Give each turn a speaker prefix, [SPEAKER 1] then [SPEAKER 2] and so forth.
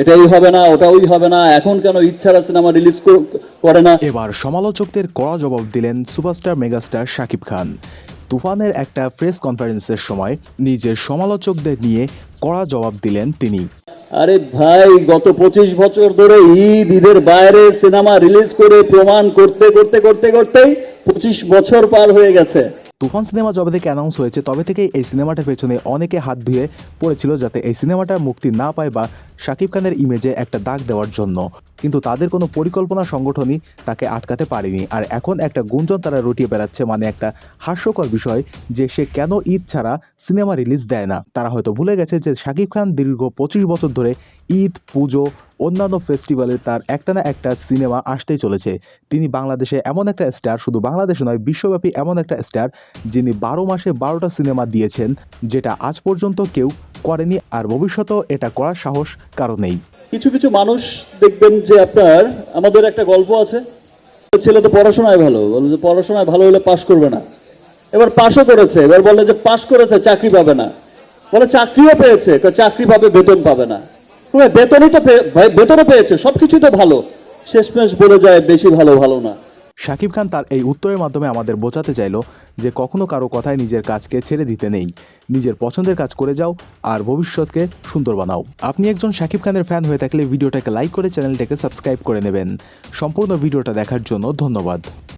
[SPEAKER 1] এটাই হবে না ওটাই হবে না। এখন কেন ইচ্ছারা সিনেমা রিলিজ করে না?
[SPEAKER 2] এবার সমালোচকদের কড়া জবাব দিলেন সুপারস্টার মেগাস্টার শাকিব খান। তুফানের একটা প্রেস কনফারেন্সের সময় নিজের সমালোচকদের নিয়ে কড়া জবাব দিলেন তিনি।
[SPEAKER 1] আরে ভাই গত পঁচিশ বছর ধরে ঈদ ঈদের বাইরে সিনেমা রিলিজ করে প্রমাণ করতে করতে করতে করতেই পঁচিশ বছর পার হয়ে গেছে।
[SPEAKER 2] তুফান সিনেমা যবে থেকে অ্যানাউন্স হয়েছে তবে থেকেই এই সিনেমাটার পেছনে অনেকে হাত ধুয়ে পড়েছিল যাতে এই সিনেমাটা মুক্তি না পায় বা শাকিব খানের ইমেজে একটা দাগ দেওয়ার জন্য। কিন্তু তাদের কোনো পরিকল্পনা সংগঠনই তাকে আটকাতে পারেনি। আর এখন একটা গুঞ্জন তারা রটিয়ে বেড়াচ্ছে মানে একটা হাস্যকর বিষয় যে সে কেন ঈদ ছাড়া সিনেমা রিলিজ দেয় না। তারা হয়তো ভুলে গেছে যে শাকিব খান দীর্ঘ পঁচিশ বছর ধরে ঈদ, পুজো, অন্যান্য ফেস্টিভ্যালে তার একটা না একটা সিনেমা আসতেই চলেছে। তিনি বাংলাদেশে এমন একটা স্টার শুধু বাংলাদেশে নয়, বিশ্বব্যাপী এমন একটা স্টার যিনি বারো মাসে বারোটা সিনেমা দিয়েছেন, যেটা আজ পর্যন্ত কেউ করেনি আর ভবিষ্যতেও এটা করার সাহস কারও নেই।
[SPEAKER 1] কিছু কিছু মানুষ দেখবেন যে আপনার, আমাদের একটা গল্প আছে। ছেলে তো পড়াশোনায় ভালো, বলে যে পড়াশোনায় ভালো হলে পাশ করবে না। এবার পাশও করেছে, এবার বলে যে পাশ করেছে, চাকরি পাবে না। বলে চাকরিও পেয়েছে কয় চাকরি পাবে, বেতন পাবে না। বেতনই তো বেতনও পেয়েছে, সবকিছুই তো ভালো। শেষমেশ বলে যায়, বেশি ভালো ভালো না।
[SPEAKER 2] শাকিব খান তার এই উত্তরের মাধ্যমে আমাদের বোঝাতে চাইল যে কখনো কারও কথায় নিজের কাজকে ছেড়ে দিতে নেই। নিজের পছন্দের কাজ করে যাও আর ভবিষ্যৎকে সুন্দর বানাও। আপনি একজন শাকিব খানের ফ্যান হয়ে থাকলে ভিডিওটাকে লাইক করে চ্যানেলটাকে সাবস্ক্রাইব করে নেবেন। সম্পূর্ণ ভিডিওটা দেখার জন্য ধন্যবাদ।